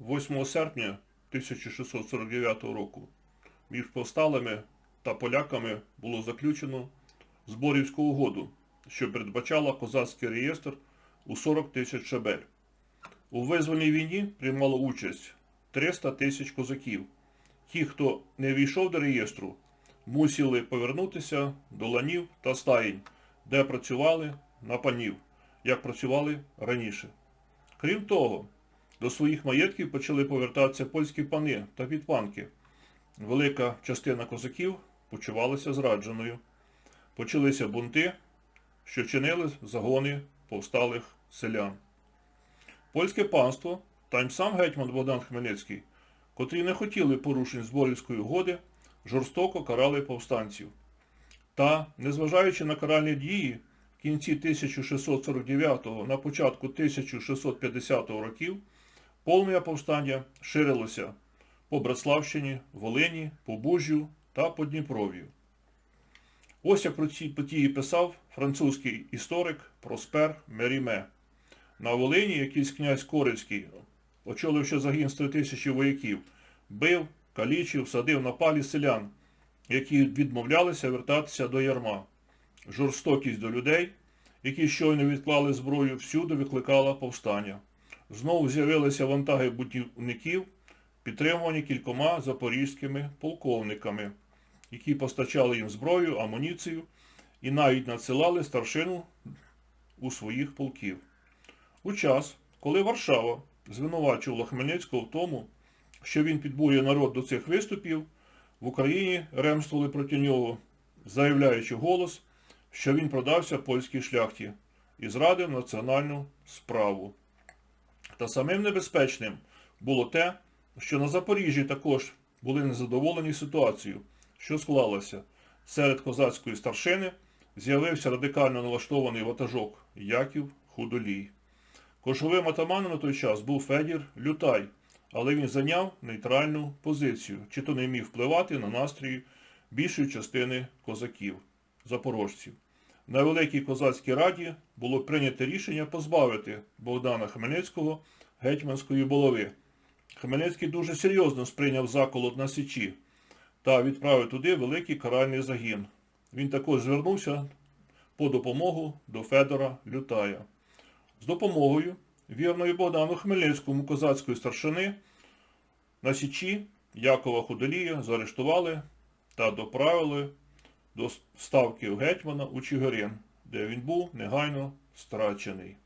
8 серпня 1649 року між повсталими та поляками було заключено Зборівську угоду, що передбачала козацький реєстр у 40 тисяч шабель. У визвольній війні приймало участь 300 тисяч козаків. Ті, хто не війшов до реєстру, мусили повернутися до ланів та стаїнь, де працювали на панів, як працювали раніше. Крім того, до своїх маєтків почали повертатися польські пани та підпанки. Велика частина козаків почувалася зрадженою. Почалися бунти, що чинили загони повсталих селян. Польське панство та й сам гетьман Богдан Хмельницький, котрі не хотіли порушень Зборівської угоди, жорстоко карали повстанців. Та, незважаючи на каральні дії, в кінці 1649 на початку 1650 років полум'я повстання ширилося по Братславщині, Волині, Побужжю та Подніпров'ю. Ось як про ці події писав французький історик Проспер Меріме. На Волині якийсь князь Корицький, очоливши загін з три тисячі вояків, бив, калічив, садив на палі селян, які відмовлялися вертатися до ярма. Жорстокість до людей, які щойно відклали зброю, всюди викликала повстання. Знову з'явилися вантаги будівників, підтримувані кількома запорізькими полковниками, які постачали їм зброю, амуніцію і навіть надсилали старшину у своїх полків. У час, коли Варшава звинувачувала Хмельницького в тому, що він підбурює народ до цих виступів, в Україні ремствували проти нього, заявляючи голос, що він продався польській шляхті і зрадив національну справу. Та самим небезпечним було те, що на Запоріжжі також були незадоволені ситуацією, що склалася. Серед козацької старшини з'явився радикально налаштований ватажок Яків Худолій. Кошовим атаманом на той час був Федір Лютай, але він зайняв нейтральну позицію, чи то не міг впливати на настрої більшої частини козаків, запорожців. На Великій козацькій раді було прийнято рішення позбавити Богдана Хмельницького гетьманської булави. Хмельницький дуже серйозно сприйняв заколот на Січі та відправив туди великий каральний загін. Він також звернувся по допомогу до Федора Лютая. З допомогою вірної Богдану Хмельницькому козацької старшини на Січі Якова Худолія заарештували та доправили до ставки гетьмана у Чигирин, де він був негайно страчений.